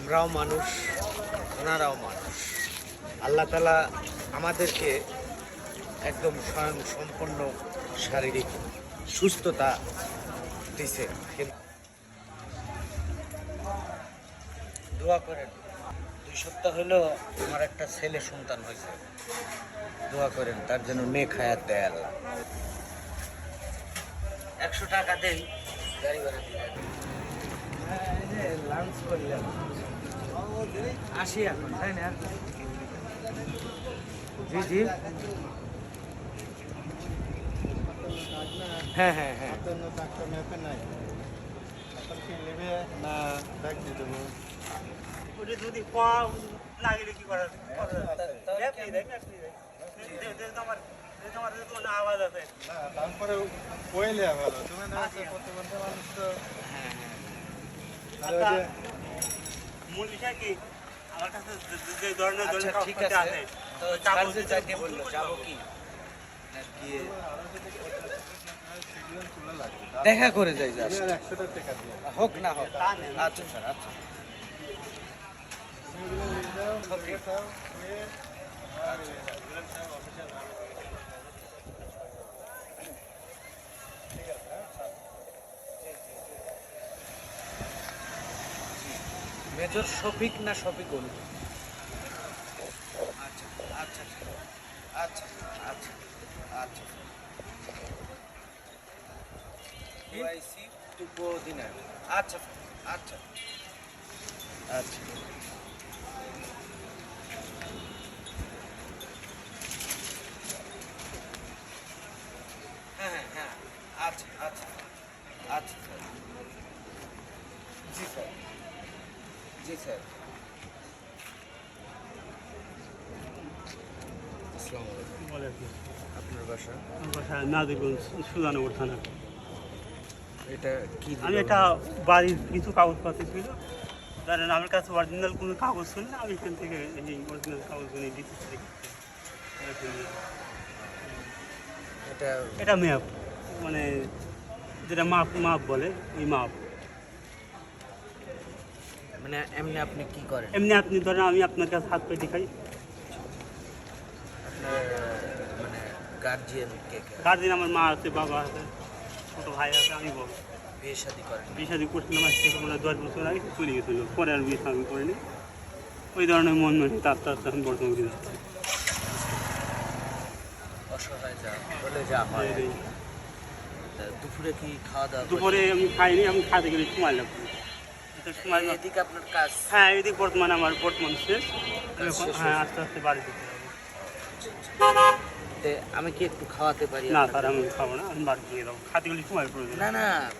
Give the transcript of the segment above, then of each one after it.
আমরাও মানুষ, ওনারাও মানুষ। আল্লাহ তালা আমাদেরকে একদম স্বয়ং সম্পন্ন শারীরিক সুস্থতা দিছে। দোয়া করেন, দুই সপ্তাহ হলো আমার একটা ছেলে সন্তান হয়েছে। দোয়া করেন, তার জন্য নেক হায়াত দেয় আল্লাহ। একশো টাকা দেই গাড়ি ভাড়া দিলেন লাঞ্চ করলাম। আসি এখন তাই না জি জি হ্যাঁ হ্যাঁ হ্যাঁ যদি পা লাগলে কি করার কোনো আওয়াজ আছে তারপরে কইলে ভালো তুমি না হচ্ছে প্রতিবন্ধী মানুষ তো হ্যাঁ হ্যাঁ আর ওই যে মূল বিষয় কি আমার কাছে যে- যে- যে ধরনের আচ্ছা ধরনের ঠিক কাগজপত্র আছে তো কাগজ চার্জে দিতে যাইতে ভুল বলল করতে যাব হবে। কি না গিয়ে আরও যদি সিগন্যাল তুলে লাগবে দেখা করে যাই যা তুমি আর একশোটা টাকা দিয়ে হোক না হোক আচ্ছা স্যার আচ্ছা তুমি এগুলো নিয়ে যাও নিয়ে যাও নিয়ে আর বিধান সাহেব অফিসে ভালো মেজর শফিক না শফিকুল? আচ্ছা আচ্ছা আচ্ছা আচ্ছা আচ্ছা। ইউআইসি টুকো দিনার আচ্ছা আচ্ছা আচ্ছা। হ্যাঁ হ্যাঁ হ্যাঁ আচ্ছা আচ্ছা আচ্ছা। জি স্যার। জি স্যার। আসসালামু আলাইকুম। আপনার বাসা? নাজিরগঞ্জ সুজানগর থানা। এটা কি আমি একটা বাড়ির কিছু কাগজপত্র ছিল। আমার কাছে অরিজিনাল কোনো কাগজ ছিল না আমি এখান থেকে এই অরিজিনাল কাগজগুলো দিচ্ছি এটা এটা ম্যাপ মানে যেটা মাপ মাপ বলে ওই মাপ। মানে এমনি আপনি কি করেন? এমনি আপনি ধরেন আমি আপনার কাছে হাত পেটি খাই আপনার মানে গার্জিয়ান কে আমার মা আছে বাবা আছে ছোটো ভাই আছে আমি বড়। বিয়ে শাদী করেন বিয়ে শাদি করছিলাম আজ থেকে মানে দশ বছর আগে চলে গেছিল। পরে আর বিয়ে শাদি করিনি। ওই ধরনের মন মানে আস্তে আস্তে এখন বর্তমান যাচ্ছে অসহায় যা বলে যা হয় দুপুরে কি খাওয়া দাওয়া দুপুরে আমি খাইনি আমি খাতে গেলে সময় লাগবে। সময় এদিকে আপনার কাজ। হ্যাঁ এদিকে বর্তমানে আমার বর্তমান শেষ। আমি হ্যাঁ আস্তে আস্তে বাড়ি যেতে হবে। আমি কি একটু খাওয়াতে পারি না স্যার আমি খাব না আমি বাড়ি দিয়ে দেবো খাতে গেলে সময় প্রয়োজন। না না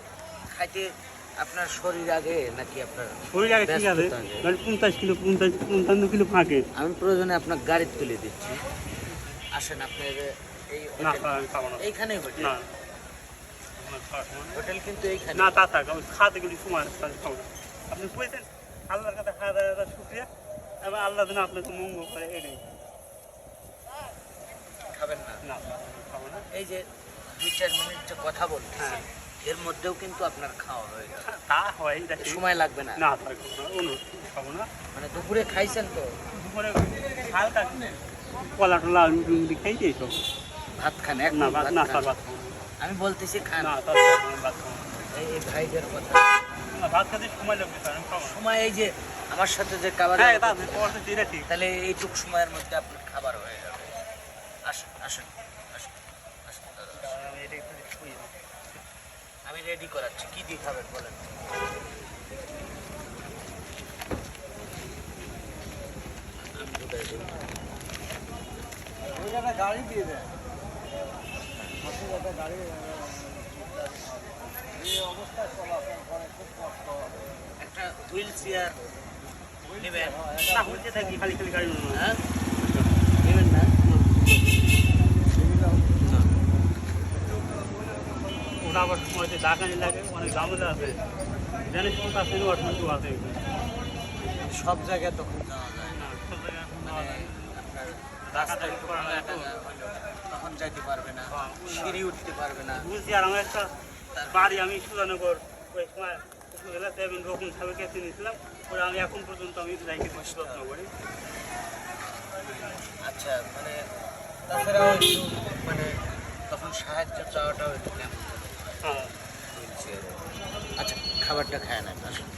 খাইতে আপনার শরীর আগে নাকি আপনার শরীর আগে ঠিক আছে মানে পঞ্চাশ কিলো পঞ্চাশ পঞ্চান্ন কিলো ফাঁকে আমি প্রয়োজনে আপনার গাড়ি তুলে দিচ্ছি। আসেন আপনি এই- এই না হোটেল- স্যার আমি খাব না। এইখানেই হোটেল না। হোটেল কিন্তু এইখানে। না তা থাক আমি খাতে গেলে সময় খাব না। আপনি বুঝছেন আল্লাহর কাছে খাওয়া দাওয়া শুক্রিয়া এবং আল্লাহ যেন আপনাকে মঙ্গল করে এটাই। খাবেন না? না এই যে দুই চার মিনিট যে কথা বলছি হ্যাঁ। এর মধ্যেও কিন্তু আপনার খাওয়া হয়ে গেল তা হয় এটা সময় লাগবে না। না খাব না। মানে দুপুরে খাইছেন তো? দুপুরে হালকা কলা টলা খাই দিই সব। ভাত খান এক না ভাত না আমি বলতেছি খান। এই ভাইদের কথা। সময় এই যে আমার সাথে যে খাবার হ্যাঁ তাহলে এইটুক সময়ের মধ্যে আপনার খাবার হয়ে যাবে। আসুন আসুন আমি রেডি করাচ্ছি। কি দিয়ে খাবেন বলেন? গাড়ি দিয়ে দেয়। গাড়ি এই অবস্থায় চলাচল করে খুব কষ্ট একটা হুইল চেয়ার নেবেন। না থাকি খালি খালি গাড়ি হ্যাঁ? নেবেন না? ওটা আবার সময়তে ডাকানি লাগে অনেক ঝামেলা আছে জানিস কোন কাছে অর্থনীতি আছে সব জায়গায় তখন যাওয়া যায়। না সব জায়গায় মানে যায় টাকা রাস্তায় টাকা। তখন যাইতে পারবে না হ্যাঁ। সিঁড়ি উঠতে পারবে না। বুঝছি আর আমার একটা বাড়ি আমি সুরানগর ওই সময় রকম সাহেবের কাছে নিয়েছিলাম ওরা আমি এখন পর্যন্ত আমি রাইকে যত্ন করি আচ্ছা মানে তাছাড়াও মানে তখন সাহায্য চাওয়াটাও একটু কেমন? হ্যাঁ। আচ্ছা খাবারটা খায় না আসুন।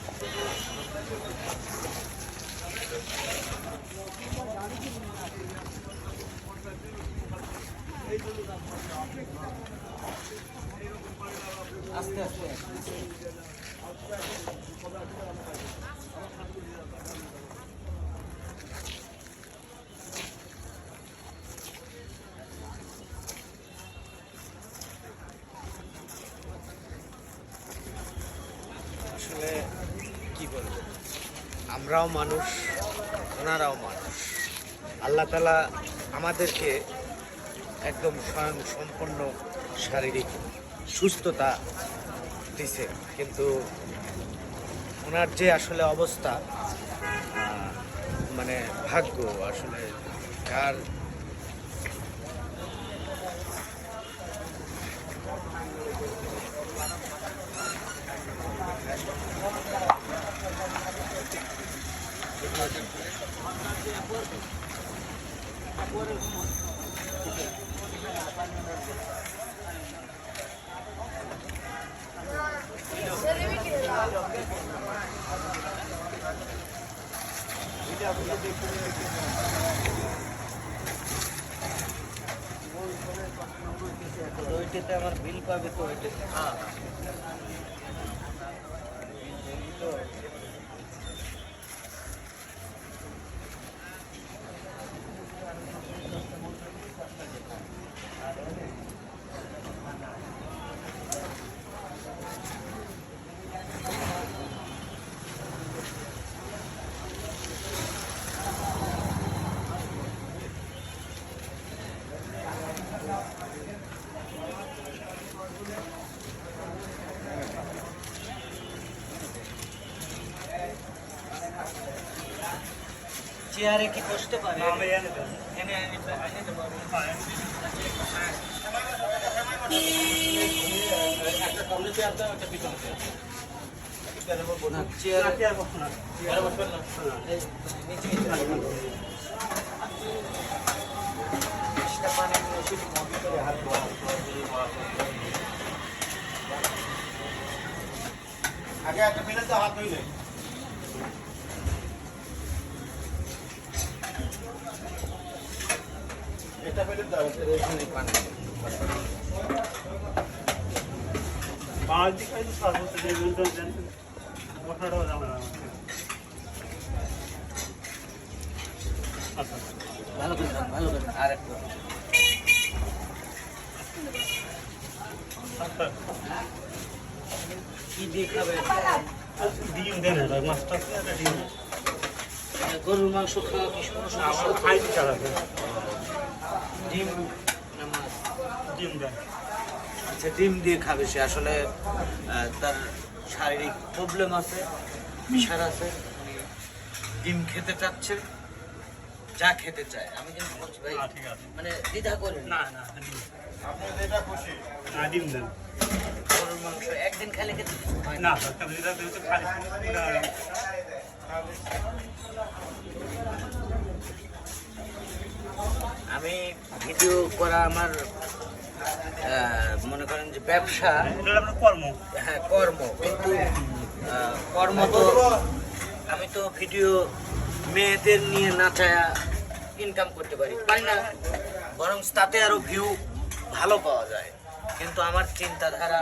আসলে কি বলব? আমরাও মানুষ ওনারাও মানুষ। আল্লাহ তালা আমাদেরকে একদম স্বয়ং সম্পন্ন শারীরিক সুস্থতা দিছে। কিন্তু ওনার যে আসলে অবস্থা মানে ভাগ্য আসলে কার ওইটাতে আমার বিল পাবে তো ওইটাতে। হ্যাঁ চেয়ারে কি বসতে পারে? আমি এনে দেবো এনে এনে এনে দেবো না চেয়ারে নাকি আর বসো না। নিচেই যাবে। সেটা পানি নিয়ে শুধু মগে করে হাত আগে একটা মিনিট তো হাত ধুইলে। এটা মিনিট দাও এখানে পানি। গুলো জানেন মশলাটাও জানা আচ্ছা ভালো করে ভালো করে আর একটু আচ্ছা। কি দিয়ে খাবে? ডিম দেন মাছটা আছে একটা ডিম। গরুর মাংস খাওয়া কি সমস্যা? আমার খাই দিতে হবে ডিম না মাছ ডিম দেন আচ্ছা ডিম দিয়ে খাবে সে আসলে তার শারীরিক প্রবলেম আছে বিষার আছে ডিম খেতে চাচ্ছে যা খেতে চায় আমি কিন্তু বলছি ভাই হ্যাঁ মানে দ্বিধা করে না না ডিম আপনি যেটা খুশি না ডিম দেন গরুর মাংস একদিন খেলে খেতে না খালি পুরো আমি ভিডিও করা আমার মনে করেন যে ব্যবসা। কর্ম। হ্যাঁ কর্ম। কিন্তু কর্ম তো আমি তো ভিডিও মেয়েদের নিয়ে নাচায়া ইনকাম করতে পারি। পারি না বরং তাতে আরও ভিউ ভালো পাওয়া যায়। কিন্তু আমার চিন্তাধারা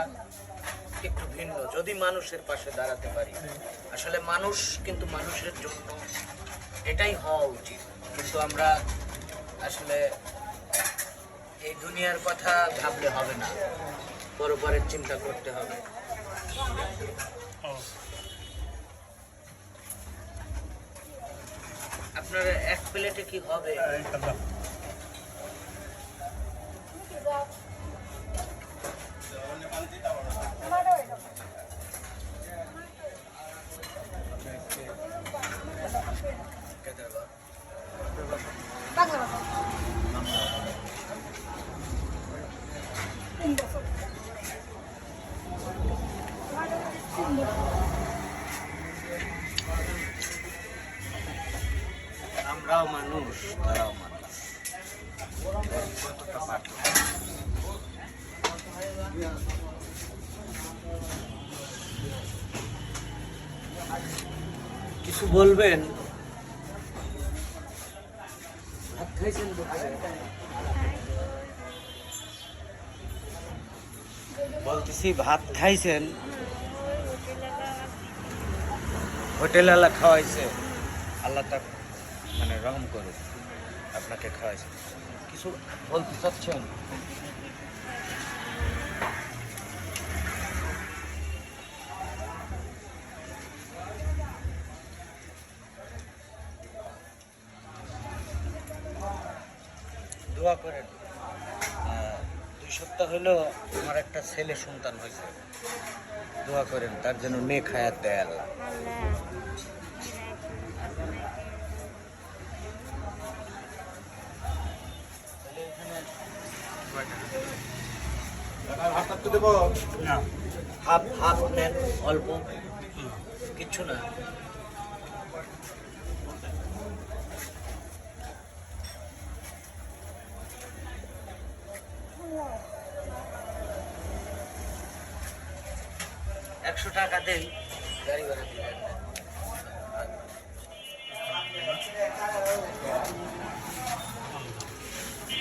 একটু ভিন্ন। যদি মানুষের পাশে দাঁড়াতে পারি আসলে মানুষ কিন্তু মানুষের জন্য এটাই হওয়া উচিত। কিন্তু আমরা আসলে এই দুনিয়ার কথা ভাবলে হবে না। পরপরের চিন্তা করতে হবে। আপনার এক প্লেটে কি হবে? মানুষ তারাও মানুষ। কিছু বলবেন? বলতেছি ভাত খাইছেন? হোটেল আলা খাওয়াইছে। আল্লাহ রহম করুক আপনাকে খাওয়াইছে। কিছু বলতে চাচ্ছেন? দোয়া করেন। দুই সপ্তাহ হলো আমার একটা ছেলে সন্তান হয়েছে। দোয়া করেন, তার জন্য নেক হায়াত দেয় আল্লাহ। না। হাফ হাফ নেন অল্প? কিচ্ছু না। একশো টাকা দেই। গাড়ি ভাড়া দিলেন না। দোয়া করেন।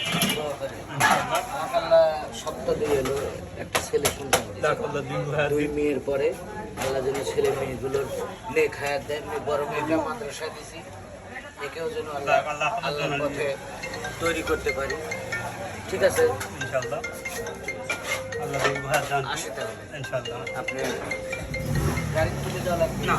আমাকে আল্লাহ সপ্তাহ দিয়ে এলো একটা ছেলে সন্তান। দুই মেয়ের পরে আল্লাহ যেন ছেলে মেয়েগুলোর নেক হায়াত দেয় মেয়ে বড় মেয়েটা মাদ্রাসায় দিছি। একেও যেন আল্লাহ আল্লাহর পথে তৈরি করতে পারি। ঠিক আছে? ইনশাআল্লাহ। আল্লাহ আসে তাহলে। ইনশাআল্লাহ। আপনি গাড়ি তুলে দেওয়া লাগবে? না।